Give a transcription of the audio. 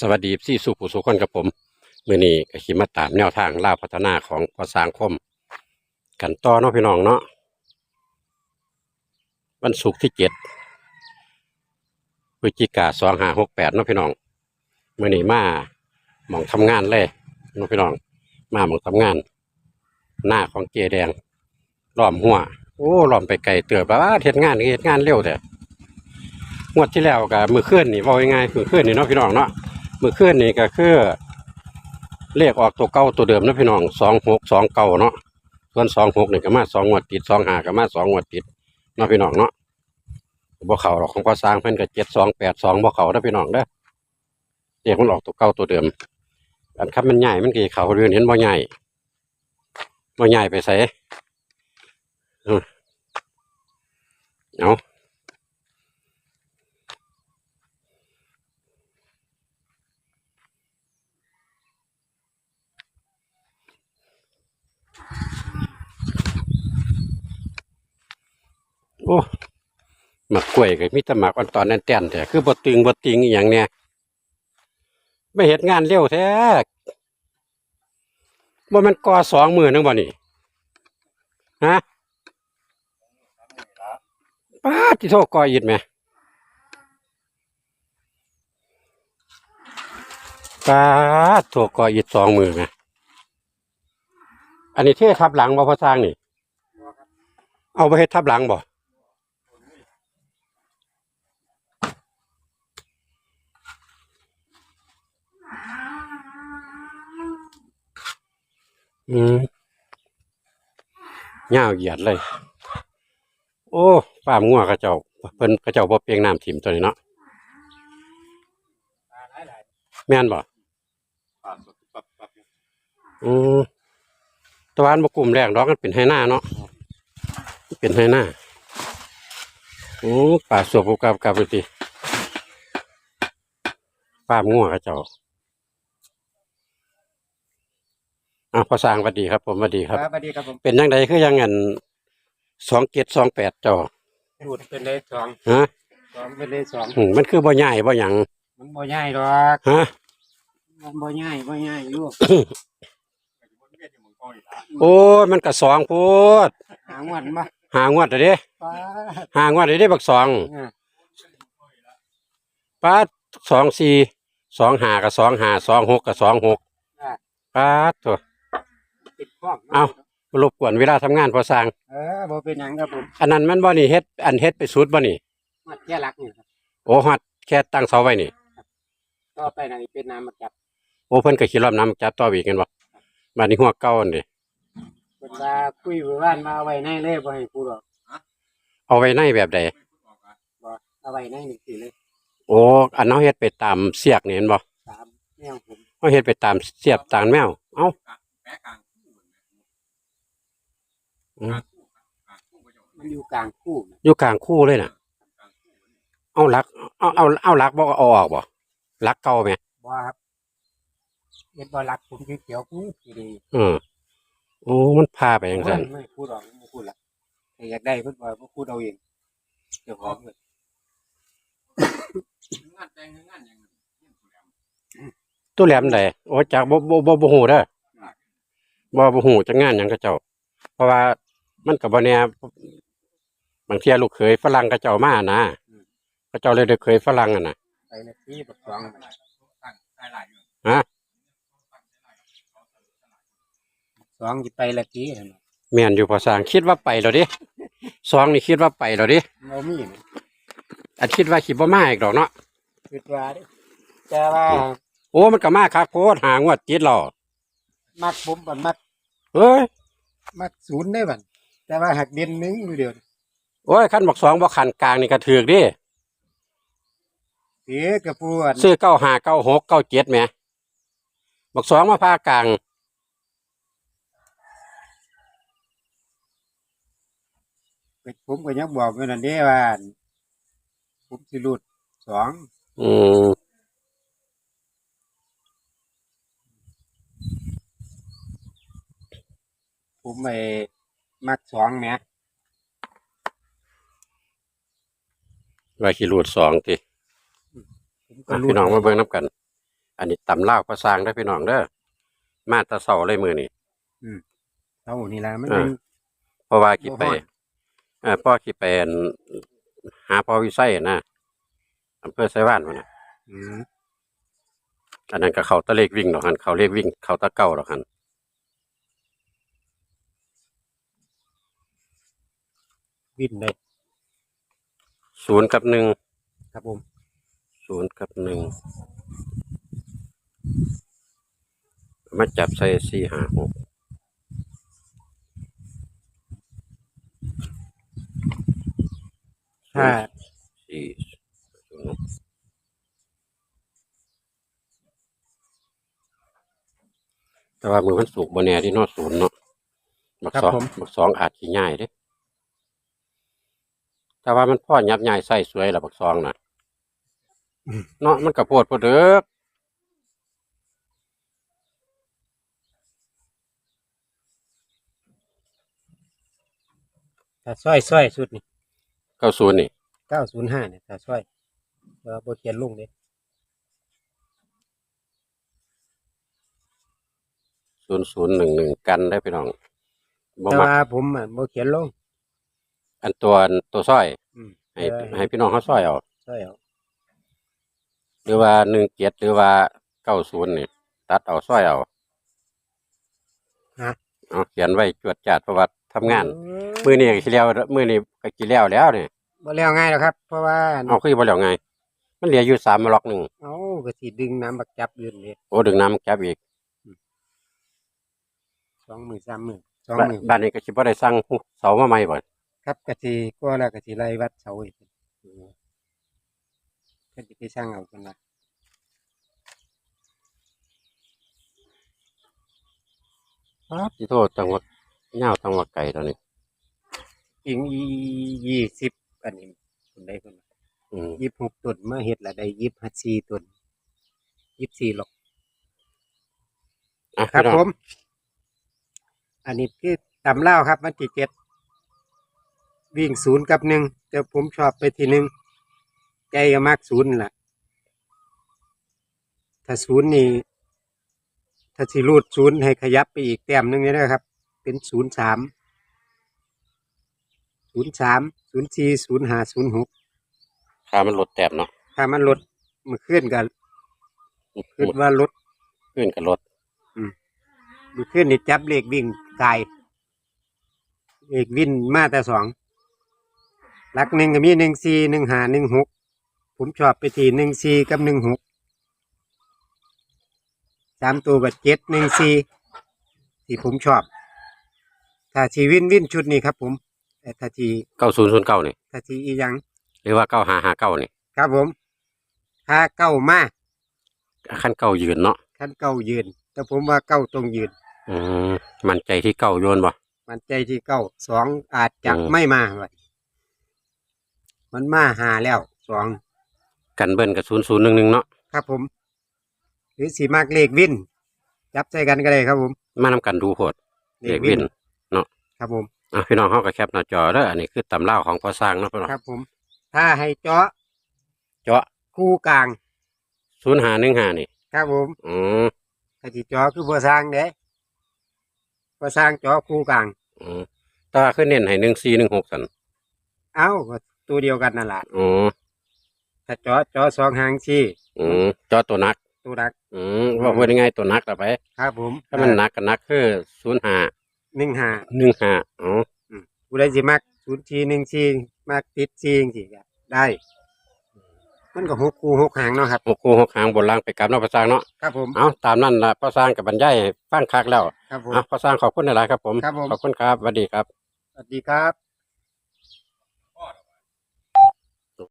สวัสดีพี่สุผู้สุคนกับผมเมื่อนี้ขิมาตามแนวทางล่าพัฒนาของพอสร้างคม กันต่อเนาะพี่น้องเนาะวันศุกร์ที่เจ็ดพฤศจิกาสองห้าหกแปดเนาะพี่น้องเมื่อนี้มาหมองทำงานเลยเนาะพี่น้อง มาหมองทำงาน หน้าของเจแดงล้อมหัวโอ้ล้อมไปไกลเตือบว่าเฮ็ดงานเฮ็ดงานเร็วแต่ งวดที่แล้วก็มือเคลื่อนนี่บอกยังไงมือเคลื่อนนี่เนาะพี่น้องเนาะมือเคลื่อนนี่ก็คือเลขออกตัวเก่าตัวเดิมนะพี่น้องสองหกสองเก่าเนาะส่วนสองหกนี่ก็มาสองงวดติดสองหาก็มาสองงวดติดเนาะพี่น้องเนาะบ่เข่าหรอกของก็สร้างเพิ่นก็เจ็ดสองแปดสองบ่เข่าเด้อพี่น้องเด้อเลขมันออกตัวเก่าตัวเดิม อันครับมันใหญ่มันก็สิเขาเรือนเห็นบ่ใหญ่บ่ใหญ่ไปใส่เอาโอ้ หมักกล้วยก็มีแต่หมักอันตอนนั้นแต้นแต่คือบ่ตึงบ่ติงอีหยังเนี่ยไม่เฮ็ดงานเร็วแท้บ่แมันก่อสองมือนึงบ่นี่ฮะป้าดที่โทษก่ออิดแหมป้าดโทษก่ออิดสองมือแหมอันนี้เททับหลังบ่พอสร้างนี่ เอาไปเฮ็ดทับหลังบ่ อืมยาวเหยียดเลย โอ้ป้ามงัวกระเจ้าเพิ่นกระเจ้าบ่เปียงน้ำถิ่มตัวนี้เนาะแม่นบ่อืมตะวันบกลุ่มแรกดอกมันเป็นไฮหน้าเนาะเป็นไฮหน้าโอ้ป่าสวบกับกับไปติป้ามงัวกระเจ้า อะพอสร้างสวัสดีครับ ผมสวัสดีครับสวัสดีครับผมเป็นยังไงคือยังเงินสองเจ็ดสองแปดเจ้าพูดเป็นเลขสองฮะสองเป็นเลขสองอืมมันคือบ่ใหญ่บ่หยังมันบ่ง่ายหรอกฮะ มันบ่ง่ายบ่ง่ายลูกโอ้ยมันก็สองพูดหางวันมาหางวดเลยเด้ป้าหางวดเลยเด้บักสองอ่าป้าดสองสี่สองหากับสองหาสองหกกับสองหกอ่าป้าดตัว ติดข้องเอ้ารบกวนเวลาทำงานพอสร้าง เออบ่เป็นหยังครับผมอันนั้นมันบ่นี่เฮ็ดอันเฮ็ดไปสุดบ่นี่มาแค่รักนี่ครับโอ้ฮอดแค่ตั้งเสาไว้นี่ ต่อไปไหนเป็นน้ำมาจับโอ้เพิ่นก็คิดรอบน้ำจัดต่ออีกกันบ่บัดนี้หัวเก่าอันนี้เพิ่นว่าคุยไว้บ้านมาเอาไว้ในเลยบ่ให้กูหรอกเอาไว้ในแบบใด บ่เอาไว้ในนี่สิเลยโอ้อันเฮาเฮ็ดไปตามเสียกนี่เห็นบ่สามแนวผมเฮาเฮ็ดไปตามเสียบตามแมว เอ้า มันอยู่กลางคู่นะอยู่กลางคู่เลยน่ะ เอาหลัก เอาเอาเอาหลักบ่เอาออกบ่หลักเก่าไหมบ่ครับเฮ็ดบ่รักผมเขียวๆกูสิดีเออโอ้มันพาไปจังซั่นไม่พูดหรอกไม่พูดละแต่อยากได้เพิ่นว่าบ่พูดเอาเองเจ้าของเลยตัวแหลมใดโอ้จากบ่บ่บ่บ่ฮู้เด้อบ่บ่ฮู้จักงานหยังเขาเจ้า เพราะว่า มันก็บ่แน่บางเที่ยลูกเขยฝรั่งเขาเจ้ามานะเขาเจ้าเลยได้เคยฝรั่งอะนะไปละที่บักสองมันฮะสองสิไปละที่นั่นน่ะแม่นอยู่พอสร้างคิดว่าไปแล้วดิสองนี่คิดว่าไปแล้วดิบ่มีนะอันคิดว่าสิบ่มาอีกดอกเนาะคิดว่าเด้แต่ว่า โอ้มันก็มาคักโพดหางวดติดแล้วมักผมบันมักเอ้ยมักศูนย์ได้บัน แต่ว่าหักเด่นหนึงอยู่เดียวโอ้ยคันบอกสองบอกขันกลางนี่ก็ถือกดิเสียกระปวดซื้อเก้าห้าเก้าหกเก้าเจ็ดแหมบอกสองมาพากลาง ผมก็ยังบอกอยู่นั่นเด้ว่าผมสิรุดสองอืมผมไป มักสองแหมไว้ขี้รูดสองติผมก็อะรุดพี่น้องมาเบิ่งน้ำกัน อันนี้ตำเล่าวภาษางได้อพี่น้องเด้อมาแตะเสาเลยมือนี่ เท่านี่ละมันอ่ายังเพราะว่าขี่ไปบ่ฮอด เออพ่อขี่ไปอั่นหาพ่อวิไสนะอำเภอไซว่านพุ่นน่ะอืมอันนั้นก็เขาตะเลกวิ่งดอกหันเขาเลขวิ่ง เขาตะเก้าดอกหัน วินได้ศูนย์กับหนึ่งครับผมศูนย์กับหนึ่งมาจับใส่สี่ห้าหกถ้าสี่ศูนย์แต่ว่ามือมันสูกบนแน่ที่เนอศูนย์เนาะบักสองบักสองอาจขี้ง่ายเด้ แต่ว่ามันพ่อยับใหญ่ใส่สวยละบักสองน่ะเนาะมันกระโพดพอเด้อถ้าซอยซอยสุดนี่เก้าศูนย์นี่เก้าศูนย์ห้าเนี่ยถ้าซอยเออโบเขียนลงเด้ศูนย์ศูนย์หนึ่งหนึ่งกันได้พี่น้องบ่แต่มักว่าผมอะโบเขียนลง อันตัวตัวสร้อย อืม ให้เออ ให้พี่น้องเขาสร้อยเอาซอยเอาหรือว่าหนึ่งเจ็ดหรือว่าเก้าศูนย์นี่ตัดเอาสร้อยเอาฮะ เอาเขียนไว้จวดจัดประวัติทำงานเออมือนี้ก็สิแล้วมือนี้ก็กี่แล้วแล้วนี่บ่แล้วง่ายหรอกครับ เพราะว่าเอาคือบ่แล้วไง มันเหลืออยู่สามล็อกหนึ่งเอาก็สิดึงน้ำบักจับยืนเลยโอ้ดึงน้ำจับอีกสองมือสามมือสองบ้านมือบ้านนี้ก็สิบ่ได้สั่งเสามาใหม่บ่ ครับกะสิก็แล้วกะสิไล่วัดเสาอีกก็สิไปสร้างเอากันละครับสิโทษจังหวัดยาวจังหวัดไก่ตอนนี้อิงอียี่สิบอันนี้คนใดคนหนึ่งอืมยี่สิบหกต้นเมื่อเฮ็ดละได้ยี่สิบห้าสี่ต้นยี่สิบสี่หรอกอะครับพี่น้องผม อันนี้คือตำเล่าวครับ วันที่เจ็ด วิ่งศูนย์กับหนึ่งแต่ผมชอบไปที่หนึ่งใจก็มากศูนย์ล่ะถ้าศูนย์นี่ถ้าสิรูดศูนย์ให้ขยับไปอีกแต้มหนึงนี่นะครับ เป็นศูนย์สามศูนย์สามศูนย์สี่ศูนย์ห้าศูนย์หกค่ามันลดแต้มเนาะถ้ามันลดมือขึ้นกันคิดว่าลดขึ้นกับลดมือขึ้นนี่จับเลขวิ่งกายเลขวิ่งมาแต่สองห ลักหนึ่งก็มีหนึ่งสี่หนึ่งห้าหนึ่งหกผมชอบไปที่หนึ่งสี่กับหนึ่งหกสามตัวกับเจ็ดหนึ่งสี่ที่ผมชอบถ้าทีวินวินชุดนี้ครับ ผมแต่ถ้าทีเก้าศูนย์ศูนย์เก้านี่ถ้าทีอีหยังหรือว่าเก้าห้าห้าเก้านี่ครับผมถ้าเก้ามาขั้นเก้ายืนเนาะขั้นเก้ายืน แต่ผมว่าเก้าตรงยืน อืมมันใจที่เก้าโยนบ่มันใจที่เก้าสองอาจจะอืมไม่มาว่ะ มันมาหาแล้วสองกันเบิ้ลกับศูนย์ศูนย์หนึ่งหนึ่งเนาะครับผม หรือสีมากเลขวินจับใส่กันก็ได้ครับผมมานำกันดูโพดเลขวินครับผมอะพี่น้องเขาก็แคปหน้าจอเด้ออันนี้คือตำเล่าวของพอสร้างเนาะพี่น้องครับผม ถ้าให้เจาะเจาะคู่กลางศูนย์หาหนึ่งหานี่ ครับผมอืมถ้าที่เจาะคือบัวสร้างเด้บัวสร้างเจาะคู่กลางอืมแตว่าคือเน้นให้หนึ่งสี่หนึ่งหกสันเอ้าก็ ตัวเดียวกันนั่นแหละอ๋อถ้าเจาะเจาะสองหางซี่อืมเจาะตัวนัก ตัวนัก อืมว่าเป็นยังไงตัวนักต่อไป ครับผมถ้ามันหนักก็นักคือศูนย์หาหนึ่งหาหนึ่งหาอ๋อผู้ใดสิมักศูนย์ทีหนึ่งทีมักติดทีจริงๆก็ได้ มันก็หกคู่หกหางเนาะครับหกคู่หกหางบนล่างไปกลับเนาะพอสร้างเนาะครับผมเอาตามนั่นละพอสร้างกับบรรยายให้ฟังคักแล้วครับผมอะพอสร้างขอบคุณหลายๆครับผมครับผม ขอบคุณครับสวัสดีครับสวัสดีครับ